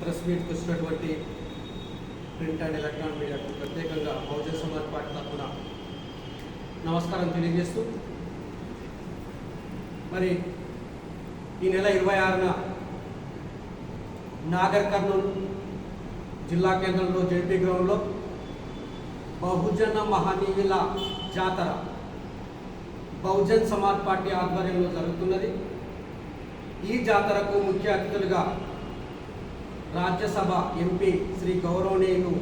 Press మీట్కి వచ్చినటువంటి print and electronic మీడియాకు ప్రత్యేకంగా బహుజన్ సమాజ్ పార్టీ తరఫున నమస్కారం తెలియజేస్తూ మరి ఈ నెల ఇరవై ఆరున నాగర్ కర్నూలు జిల్లా కేంద్రంలో జేపీ గ్రౌండ్లో బహుజన మహనీయుల జాతర బహుజన్ సమాజ్ పార్టీ ఆధ్వర్యంలో జరుగుతున్నది. ఈ జాతరకు ముఖ్య అతిథులుగా రాజ్యసభ ఎంపీ శ్రీ గౌరవనీయులు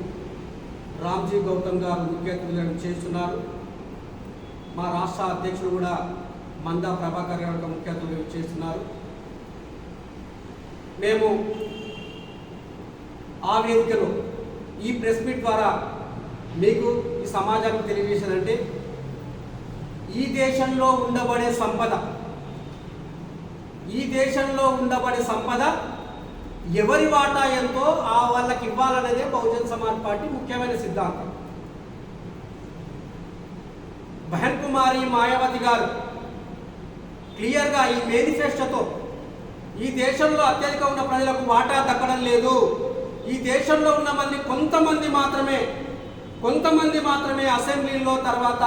రామ్జీ గౌతమ్ గారు ముఖ్య అతిథులను చేస్తున్నారు. మా రాష్ట్ర అధ్యక్షుడు కూడా మందా ప్రభాకర్ గారు ఒక ముఖ్య అతిథులు చేస్తున్నారు. మేము ఆ వేదికలో ఈ ప్రెస్ మీట్ ద్వారా మీకు ఈ సమాజానికి తెలియజేసేదంటే ఈ దేశంలో ఉండబడే సంపద ఈ దేశంలో ఉండబడే సంపద ఎవరి వాటా ఎంతో ఆ వాళ్ళకి ఇవ్వాలనేదే బహుజన్ సమాజ్ పార్టీ ముఖ్యమైన సిద్ధాంతం. బహన్ కుమారి మాయావతి గారు క్లియర్గా ఈ మేనిఫెస్టోతో ఈ దేశంలో అత్యధిక ఉన్న ప్రజలకు వాటా దక్కడం లేదు. ఈ దేశంలో ఉన్న మంది కొంతమంది మాత్రమే కొంతమంది మాత్రమే అసెంబ్లీలో తర్వాత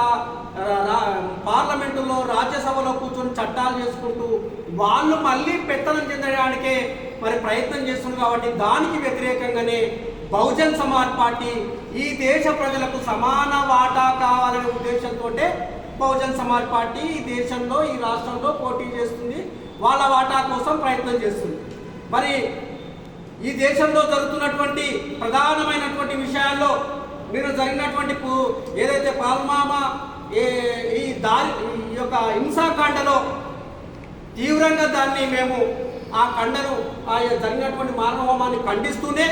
పార్లమెంటులో రాజ్యసభలో కూర్చొని చట్టాలు చేసుకుంటూ వాళ్ళు మళ్ళీ పెత్తనం చెందడానికే మరి ప్రయత్నం చేస్తున్నారు కాబట్టి దానికి వ్యతిరేకంగానే బహుజన్ సమాజ్ పార్టీ ఈ దేశ ప్రజలకు సమాన వాటా కావాలనే ఉద్దేశంతో బహుజన్ సమాజ్ పార్టీ ఈ దేశంలో ఈ రాష్ట్రంలో పోటీ చేస్తుంది. వాళ్ళ వాటా కోసం ప్రయత్నం చేస్తుంది. మరి ఈ దేశంలో జరుగుతున్నటువంటి ప్రధానమైనటువంటి విషయాల్లో మీరు జరిగినటువంటి ఏదైతే పాల్మామా ఈ దారి ఈ యొక్క హింసాకాండలో తీవ్రంగా దాన్ని మేము ఆ కండను ఆ జరిగినటువంటి మానవహోమాన్ని ఖండిస్తూనే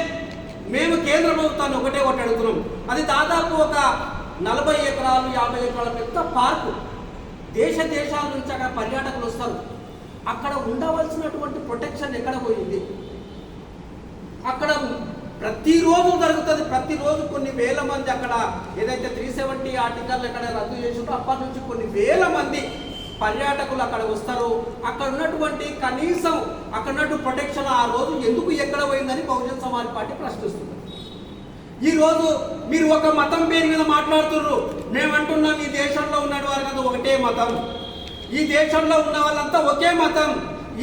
మేము కేంద్ర ప్రభుత్వాన్ని ఒకటే ఒకటి అడుగుతున్నాం. అది దాదాపు ఒక నలభై ఎకరాలు యాభై ఎకరాల పెద్ద పార్కు. దేశ దేశాల నుంచి అక్కడ పర్యాటకులు వస్తారు. అక్కడ ఉండవలసినటువంటి ప్రొటెక్షన్ ఎక్కడ పోయింది? అక్కడ ప్రతిరోజు జరుగుతుంది. ప్రతిరోజు కొన్ని వేల మంది అక్కడ ఏదైతే త్రీ సెవెంటీ ఆర్టికల్ ఎక్కడ రద్దు చేసిందో అప్పటి నుంచి కొన్ని వేల మంది పర్యాటకులు అక్కడ వస్తారు. అక్కడ ఉన్నటువంటి కనీసం అక్కడ ఉన్నటువంటి ప్రొటెక్షన్ ఆ రోజు ఎందుకు ఎక్కడ పోయిందని బహుజన్ సమాజ్ పార్టీ ప్రశ్నిస్తుంది. ఈరోజు మీరు ఒక మతం పేరు మీద మాట్లాడుతున్నారు. మేమంటున్నాం ఈ దేశంలో ఉన్న కదా ఒకటే మతం. ఈ దేశంలో ఉన్న వాళ్ళంతా ఒకే మతం.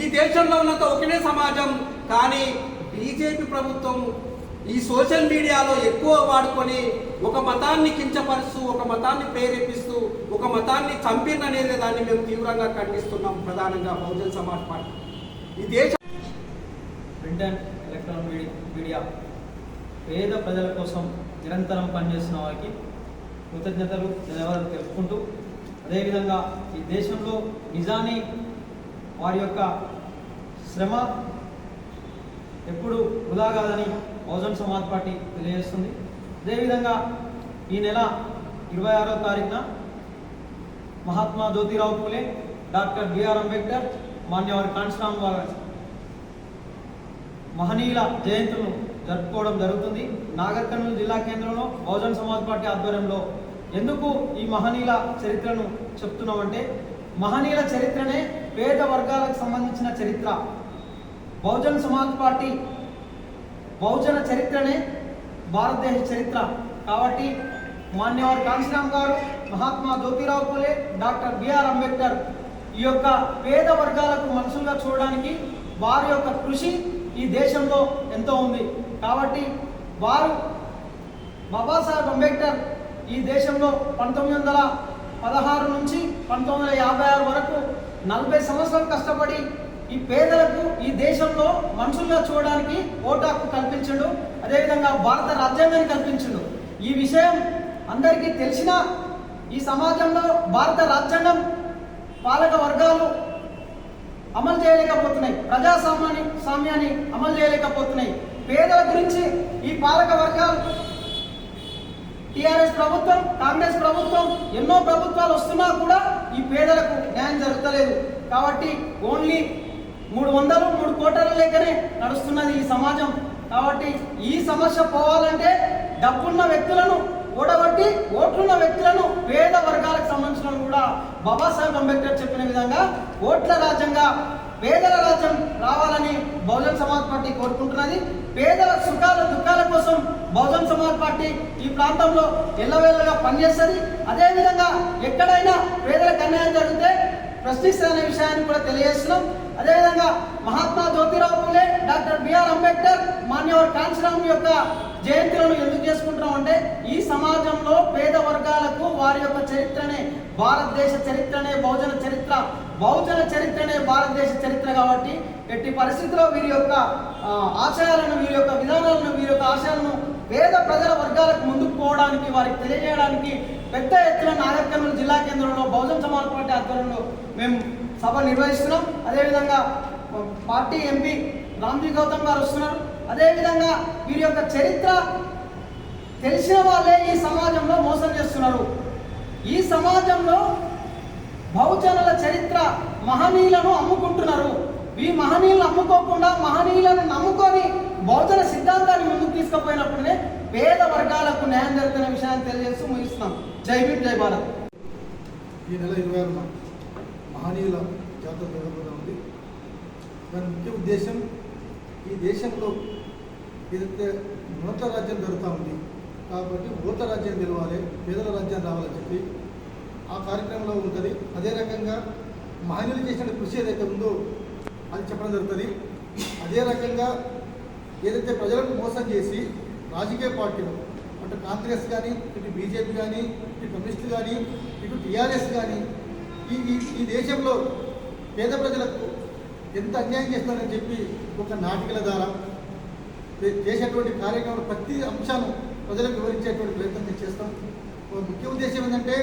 ఈ దేశంలో ఉన్నంత ఒకటే సమాజం. కానీ బీజేపీ ప్రభుత్వం ఈ సోషల్ మీడియాలో ఎక్కువ వాడుకొని ఒక మతాన్ని కించపరుస్తూ ఒక మతాన్ని ప్రేరేపిస్తూ ఒక మతాన్ని చంపిననేది దాన్ని మేము తీవ్రంగా ఖండిస్తున్నాం ప్రధానంగా బహుజన్ సమాజ్ పార్టీ. ఈ దేశ print and electronic media- media పేద ప్రజల కోసం నిరంతరం పనిచేస్తున్న వారికి కృతజ్ఞతలు ధన్యవాదాలు తెలుపుకుంటూ అదేవిధంగా ఈ దేశంలో నిజాన్ని వారి యొక్క శ్రమ ఎప్పుడు వృధా కాదని బహుజన్ సమాజ్ పార్టీ తెలియజేస్తుంది. అదేవిధంగా ఈ నెల ఇరవై ఆరో తారీఖున Mahatma Jyotirao Phule doctor B R Ambedkar Manyavar కాన్స్టామ్ వారి. మహనీయుల జయంతులను జరుపుకోవడం జరుగుతుంది. నాగర్ కర్నూలు జిల్లా కేంద్రంలో బహుజన్ సమాజ్ పార్టీ ఆధ్వర్యంలో ఎందుకు ఈ మహనీయుల చరిత్రను చెప్తున్నామంటే మహనీయుల చరిత్రనే పేద వర్గాలకు సంబంధించిన చరిత్ర. బహుజన్ సమాజ్ పార్టీ బహుజన చరిత్రనే భారతదేశ చరిత్ర. కాబట్టి మాన్యవారి కాంశీరామ్ గారు Mahatma Jyotirao Phule doctor B R Ambedkar. ఈ యొక్క పేద వర్గాలకు మనుషులుగా చూడడానికి వారి యొక్క కృషి ఈ దేశంలో ఎంతో ఉంది. కాబట్టి వారు బాబాసాహెబ్ అంబేద్కర్ ఈ దేశంలో పంతొమ్మిది వందల పదహారు నుంచి పంతొమ్మిది వందల యాభై ఆరు వరకు నలభై సంవత్సరాలు కష్టపడి ఈ పేదలకు ఈ దేశంలో మనుషులుగా చూడడానికి ఓటాకు కల్పించడు అదేవిధంగా భారత రాజ్యాంగాన్ని కల్పించడు. ఈ విషయం అందరికీ తెలిసిన ఈ సమాజంలో భారత రాజ్యాంగం పాలక వర్గాలు అమలు చేయలేకపోతున్నాయి. ప్రజాస్వామ్యాన్ని సామ్యాన్ని అమలు చేయలేకపోతున్నాయి. పేదల గురించి ఈ పాలక వర్గాలు టిఆర్ఎస్ ప్రభుత్వం కాంగ్రెస్ ప్రభుత్వం ఎన్నో ప్రభుత్వాలు వస్తున్నా కూడా ఈ పేదలకు న్యాయం జరగలేదు కాబట్టి ఓన్లీ మూడు వందలు మూడు కోట్ల లేకనే నడుస్తున్నది ఈ సమాజం. కాబట్టి ఈ సమస్య పోవాలంటే డబ్బున్న వ్యక్తులను ఓడగొట్టి ఓట్లున్న వ్యక్తులను పేద వర్గాలకు సంబంధించిన కూడా బాబాసాహెబ్ అంబేద్కర్ చెప్పిన విధంగా ఓట్ల రాజ్యంగా పేదల రాజ్యం రావాలని బహుజన్ సమాజ్ పార్టీ కోరుకుంటున్నది. పేదల సుఖాల దుఃఖాల కోసం బహుజన్ సమాజ్ పార్టీ ఈ ప్రాంతంలో ఎల్లవేళగా పనిచేస్తుంది. అదేవిధంగా ఎక్కడైనా పేదలకు అన్యాయం జరిగితే ప్రశ్నిస్తారనే విషయాన్ని కూడా తెలియజేస్తున్నాం. అదేవిధంగా Mahatma Jyotirao Phule doctor B R Ambedkar Manyavar Kanshiram యొక్క జయంతులను ఎందుకు చేసుకుంటున్నాం అంటే ఈ సమాజంలో పేద వర్గాలకు వారి యొక్క చరిత్రనే భారతదేశ చరిత్రనే బహుజన చరిత్ర బహుజన చరిత్రనే భారతదేశ చరిత్ర కాబట్టి ఎట్టి పరిస్థితిలో వీరి యొక్క ఆశయాలను వీరి యొక్క విధానాలను వీరి యొక్క ఆశయాలను పేద ప్రజల వర్గాలకు ముందుకు పోవడానికి వారికి తెలియజేయడానికి పెద్ద ఎత్తున నాగర్కర్నూలు జిల్లా కేంద్రంలో బహుజన సమాజ్ పార్టీ ఆధ్వర్యంలో మేము సభ నిర్వహిస్తున్నాం. అదేవిధంగా పార్టీ ఎంపీ రామ్జీ గౌతమ్ గారు వస్తున్నారు. అదేవిధంగా వీరి యొక్క చరిత్ర తెలిసిన వాళ్ళే ఈ సమాజంలో మోసం చేస్తున్నారు. ఈ సమాజంలో బహుజనుల చరిత్ర మహనీయులను అమ్ముకుంటున్నారు. ఈ మహనీయులను అమ్ముకోకుండా మహనీయులను నమ్ముకొని బహుజన సిద్ధాంతాన్ని ముందుకు తీసుకుపోయినప్పుడే పేద వర్గాలకు న్యాయం జరుగుతున్న విషయాన్ని తెలియజేస్తూ ముగిస్తున్నాం. జై భీమ్ జై భారత్ ఈ నెల ఇరవై ఆరున మహనీయుల జాతర జరగబోతా ఉంది. దాని ముఖ్య ఉద్దేశం ఈ దేశంలో ఏదైతే నోట్ల రాజ్యం దొరుకుతూ ఉంది కాబట్టి ఓట్ల రాజ్యం గెలవాలి పేదల రాజ్యం రావాలని చెప్పి ఆ కార్యక్రమంలో ఉంటుంది. అదే రకంగా మహిళలు చేసిన కృషి ఏదైతే ఉందో అది చెప్పడం జరుగుతుంది. అదే రకంగా ఏదైతే ప్రజలను మోసం చేసి రాజకీయ పార్టీలు అంటే కాంగ్రెస్ కానీ ఇటు బీజేపీ కానీ ఇటు కమ్యూనిస్టులు కానీ ఇటు టీఆర్ఎస్ కానీ ఈ ఈ దేశంలో పేద ప్రజలకు ఎంత అన్యాయం చేస్తున్నారని చెప్పి ఒక నాటికల ద్వారా చేసేటువంటి కార్యక్రమం ప్రతి అంశాలు ప్రజలకు వివరించేటువంటి ప్రయత్నం మేము చేస్తాం. ఒక ముఖ్య ఉద్దేశం ఏంటంటే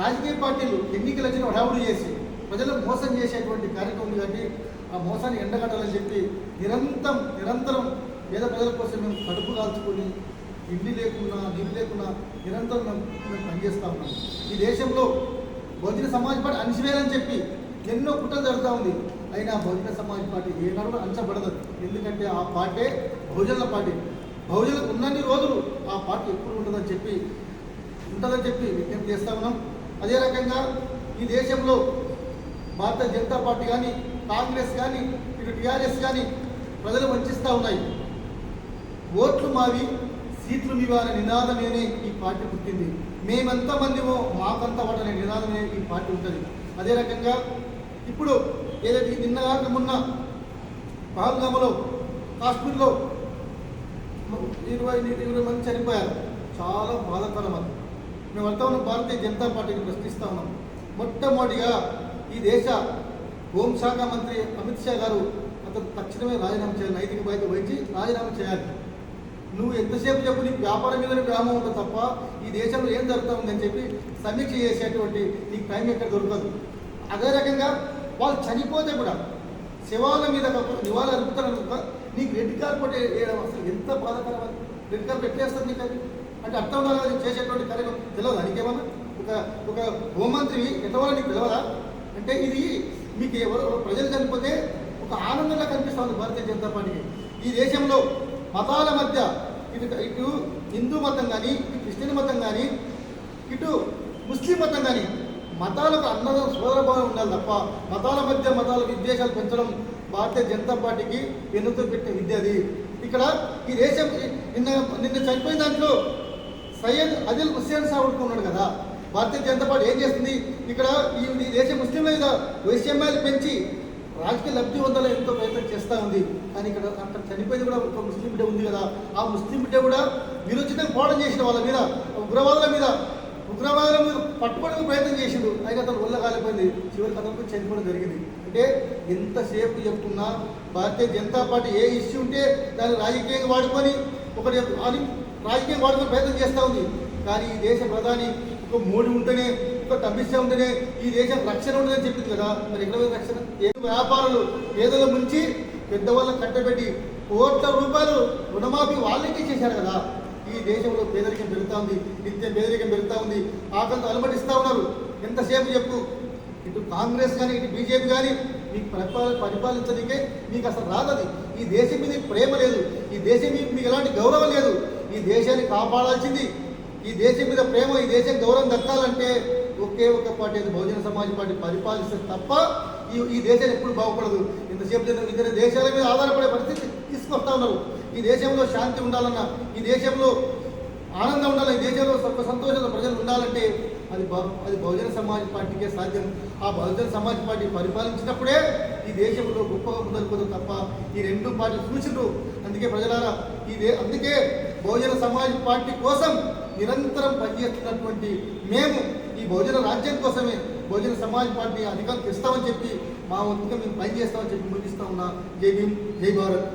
రాజకీయ పార్టీలు ఎన్నికలు వచ్చిన హడావుడు చేసి ప్రజలను మోసం చేసేటువంటి కార్యక్రమం కానీ కాబట్టి ఆ మోసాన్ని ఎండగట్టాలని చెప్పి నిరంతరం నిరంతరం పేద ప్రజల కోసం మేము కడుపు కాల్చుకొని ఇల్లు లేకున్నా నీళ్ళు లేకున్నా నిరంతరం మేము మేము పనిచేస్తూ ఉన్నాం. ఈ దేశంలో బహుజన సమాజ్ పార్టీ అణిచివేయాలని చెప్పి ఎన్నో కుట్రలు జరుగుతూ ఉంది. అయినా బహుజన సమాజ్ పార్టీ ఏనాడు అంచబడదు. ఎందుకంటే ఆ పార్టీ బహుజనుల పార్టీ. బహుజనులకు ఉన్నన్ని రోజులు ఆ పార్టీ ఎప్పుడు ఉండదని చెప్పి ఉంటుందని చెప్పి విజ్ఞప్తి చేస్తా ఉన్నాం. అదే రకంగా ఈ దేశంలో భారతీయ జనతా పార్టీ కానీ కాంగ్రెస్ కానీ ఇటు టీఆర్ఎస్ కానీ ప్రజలు వంచిస్తూ ఉన్నాయి. ఓట్లు మావి సీట్లు మీవా అనే నినాదమేనే ఈ పార్టీ పుట్టింది. మేమెంత మందిమో మాకంత వాటనే నినాదమే ఈ పార్టీ ఉంటుంది. అదే రకంగా ఇప్పుడు ఏదైతే నిన్న కాక మొన్న పహల్గామలో కాశ్మీర్లో ఇరవై ఇరవై మంది చనిపోయారు. చాలా బాధాకరం అది. మేము వెళ్తా ఉన్నాం భారతీయ జనతా పార్టీని ప్రశ్నిస్తా ఉన్నాం. మొట్టమొదటిగా ఈ దేశ హోంశాఖ మంత్రి అమిత్ షా గారు అతను తక్షణమే రాజీనామా చేయాలి నైతిక బాధ్యత వహించి రాజీనామా చేయాలి. నువ్వు ఎంతసేపు చెప్పు నీకు వ్యాపారం మీదనే వ్యామం ఉంటుంది తప్ప ఈ దేశంలో ఏం జరుగుతుందని చెప్పి సమీక్ష చేసేటువంటి నీకు టైం ఎక్కడ దొరకదు. అదే రకంగా వాళ్ళు చనిపోతే కూడా శవాల మీద కాకుండా నివాళులు అర్పుతారు నీకు రెడ్ కార్పెట్ వేయడం అసలు ఎంత బాధకరం అది? రెడ్ కార్పెట్ ఎట్లేస్తుంది నీకు అది? అంటే అర్థం ఉండాలి చేసేటువంటి కార్యక్రమం. తెలియదు నీకేమన్నా? ఒక ఒక హోంమంత్రి ఎట్లా నీకు తెలియదా అంటే ఇది మీకు ఎవరు ప్రజలు చనిపోతే ఒక ఆనందంగా కనిపిస్తుంది భారతీయ జనతా పార్టీకి. ఈ దేశంలో మతాల మధ్య ఇటు ఇటు హిందూ మతం కానీ ఇటు క్రిస్టియన్ మతం కానీ ఇటు ముస్లిం మతం కానీ మతాలకు అన్న సోదరభావం ఉండాలి తప్ప మతాల మధ్య మతాల విద్వేషాలు పెంచడం భారతీయ జనతా పార్టీకి వెన్నుతో పెట్టిన విద్య అది. ఇక్కడ ఈ దేశం నిన్న నిన్న చనిపోయిన దాంట్లో సయ్యద్ అదిల్ హుస్సేన్ సాహుడ్ ఉన్నాడు కదా. భారతీయ జనతా పార్టీ ఏం చేస్తుంది? ఇక్కడ ఈ ఈ దేశ ముస్లింల మీద వైషమ్యాలు పెంచి రాజకీయ లబ్ధి పొందాలని ఎంతో ప్రయత్నం చేస్తూ ఉంది. కానీ ఇక్కడ అక్కడ చనిపోయింది కూడా ఒక ముస్లిం బిడ్డ ఉంది కదా. ఆ ముస్లిం బిడ్డ కూడా విరోచితంగా పోవడం చేసిన వాళ్ళ మీద ఉగ్రవాదుల మీద ఉగ్రవాదుల మీద పట్టుకోవడానికి ప్రయత్నం చేసిండు. అయితే అతను ఒళ్ళ కాలిపోయింది. చివరికి అతను చనిపోవడం జరిగింది. అంటే ఎంతసేపు చెప్తున్నా భారతీయ జనతా పార్టీ ఏ ఇష్యూ ఉంటే దాన్ని రాజకీయంగా వాడుకొని ఒకటి అని రాజకీయం వాడుకొని ప్రయత్నం చేస్తూ ఉంది. కానీ ఈ దేశ ప్రధాని ఒక మోడీ ఉంటేనే ఒక అమిత్ ఉంటేనే ఈ దేశం రక్షణ ఉండదని చెప్పింది కదా. మరి ఎక్కడ రక్షణ? ఏ వ్యాపారులు పేదల ముంచి పెద్దవాళ్ళ కట్టబెట్టి కోట్ల రూపాయలు రుణమాఫీ వాళ్ళకి చేశారు కదా. ఈ దేశంలో పేదరికం పెరుగుతూ ఉంది నిత్యం పేదరికం పెరుగుతా ఉంది. ఆకలితో అలమటిస్తూ ఉన్నారు. ఎంతసేపు చెప్పు? ఇటు కాంగ్రెస్ కానీ ఇటు బీజేపీ కానీ మీకు పరిపాల పరిపాలించడానికే మీకు అసలు రాదది. ఈ దేశం మీద ప్రేమ లేదు. ఈ దేశం మీద మీకు ఎలాంటి గౌరవం లేదు. ఈ దేశాన్ని కాపాడాల్సింది. ఈ దేశం మీద ప్రేమ ఈ దేశం గౌరవం దక్కాలంటే ఒకే ఒక పార్టీ అది బహుజన సమాజ్ పార్టీ పరిపాలిస్తే తప్ప ఈ ఈ దేశాన్ని దేశం ఎప్పుడు బాగుపడదు. ఇంతసేపు ఇతర దేశాల మీద ఆధారపడే పరిస్థితి తీసుకొస్తా ఉన్నారు. ఈ దేశంలో శాంతి ఉండాలన్నా ఈ దేశంలో ఆనందం ఉండాలి ఈ దేశంలో సుఖ సంతోషంతో ప్రజలు ఉండాలంటే అది అది బహుజన సమాజ్ పార్టీకే సాధ్యం. ఆ బహుజన సమాజ్ పార్టీ పరిపాలించినప్పుడే ఈ దేశంలో గొప్పగా ముందరుకోదు తప్ప ఈ రెండు పార్టీలు చూసిండ్రు. అందుకే ప్రజలారా ఈ అందుకే బహుజన సమాజ్ పార్టీ కోసం నిరంతరం పనిచేస్తున్నటువంటి మేము ఈ బహుజన రాజ్యం కోసమే బహుజన సమాజ్ పార్టీ అధికారులకు ఇస్తామని చెప్పి మా వంతుగా మేము పనిచేస్తామని చెప్పి ముగిస్తా ఉన్నా. జై భీమ్ జై భారత్.